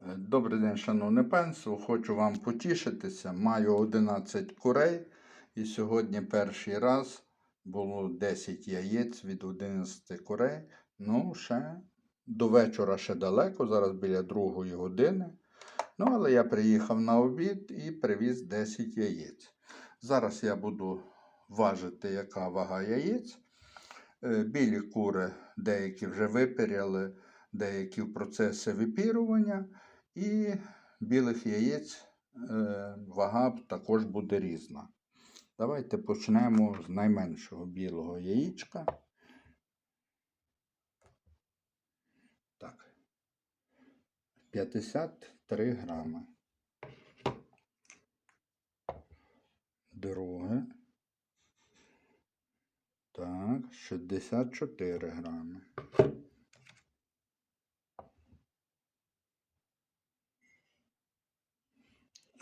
Добрий день, шановне панство. Хочу вам потішитися. Маю 11 курей. І сьогодні перший раз було 10 яєць від 11 курей. Ну, ще до вечора ще далеко, зараз біля другої години. Ну, але я приїхав на обід і привіз 10 яєць. Зараз я буду важити, яка вага яєць. Е, Білі кури деякі вже випіряли, деякі в процесі випірування. І білих яєць е, вага також буде різна. Давайте почнемо з найменшого білого яєчка. Так. 53 грами. Друге. Так, 64 грами.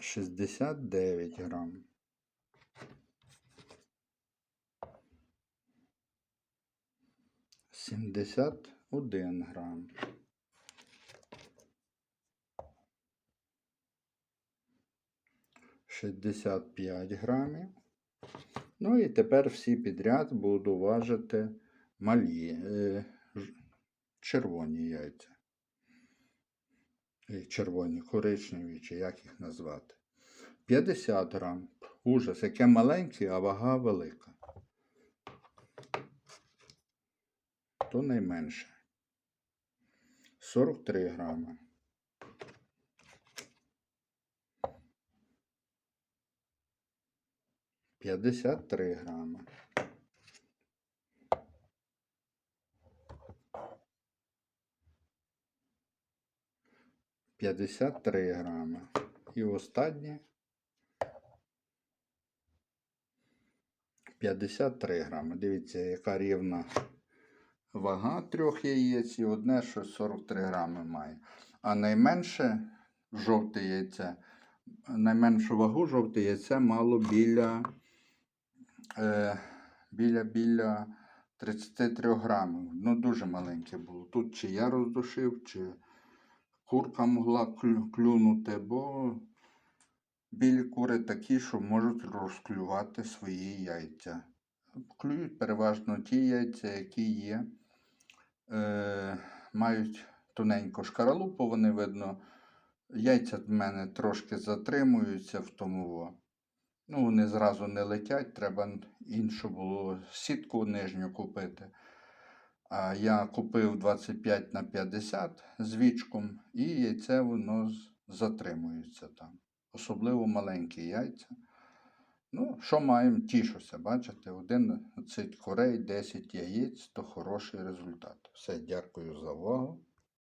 Шістдесят дев'ять грам. Сімдесят один грам. Шістдесят п'ять грамів. Ну і тепер всі підряд буду важити малі, е, червоні яйця. Червоні, коричневі, чи як їх назвати. 50 грам. Ужас, яке маленьке, а вага велика. То найменше. 43 грами. П'ятдесят три грами. П'ятдесят три грами. І останнє 53 грами. Дивіться, яка рівна вага трьох яєць і одне, що 43 грами має. А найменше жовте яйце, найменшу вагу жовте яйце мало біля, е, біля, біля 33 грамів. Ну, дуже маленьке було. Тут чи я роздушив, чи курка могла клюнути, бо білі кури такі, що можуть розклювати свої яйця. Клюють переважно ті яйця, які є, е, мають тоненьку шкаралупу, вони видно. Яйця в мене трошки затримуються в тому. Ну, вони зразу не летять, треба іншу було сітку нижню купити. А я купив 25 на 50 з вічком, і яйце воно затримується там. Особливо маленькі яйця. Ну, що маємо, тішуся, бачите, 11 корей, 10 яєць то хороший результат. Все, дякую за увагу.